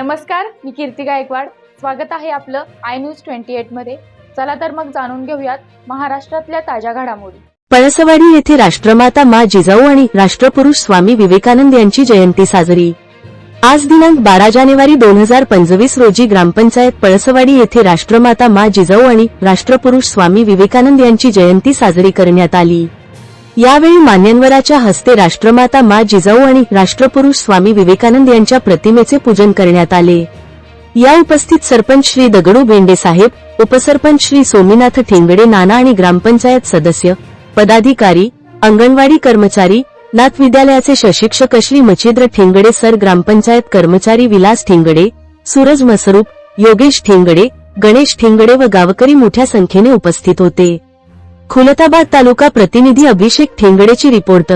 नमस्कार मी कीर्ती गायकवाड. स्वागत आहे आपलं आय न्यूज ट्वेंटी एटमध्ये. चला तर मग जाणून घेऊयात महाराष्ट्रातल्या ताज्या घडामोडी. पळसवाडी येथे राष्ट्रमाता मा जिजाऊ आणि राष्ट्रपुरुष स्वामी विवेकानंद यांची जयंती साजरी. आज दिनांक बारा जानेवारी दोन हजार पंचवीस रोजी ग्रामपंचायत पळसवाडी येथे राष्ट्रमाता मा जिजाऊ आणि राष्ट्रपुरुष स्वामी विवेकानंद यांची जयंती साजरी करण्यात आली. यावेळी मान्यवराच्या हस्ते राष्ट्रमाता मा जिजाऊ आणि राष्ट्रपुरुष स्वामी विवेकानंद यांच्या प्रतिमेचे पूजन करण्यात आले. या उपस्थित सरपंच श्री दगडू बेंडे साहेब उपसरपंच श्री सोमीनाथ ठेंगडे नाना आणि ग्रामपंचायत सदस्य पदाधिकारी अंगणवाडी कर्मचारी नाथ विद्यालयाचे शशिक्षक श्री मच्छिद्र ठेंगडे सर ग्रामपंचायत कर्मचारी विलास ठेंगडे सूरज मसरूप योगेश ठेंगडे गणेश ठेंगडे व गावकरी मोठ्या संख्येने उपस्थित होते. खुलताबाद तालुका प्रतिनिधी अभिषेक ठेंगडेची रिपोर्ट.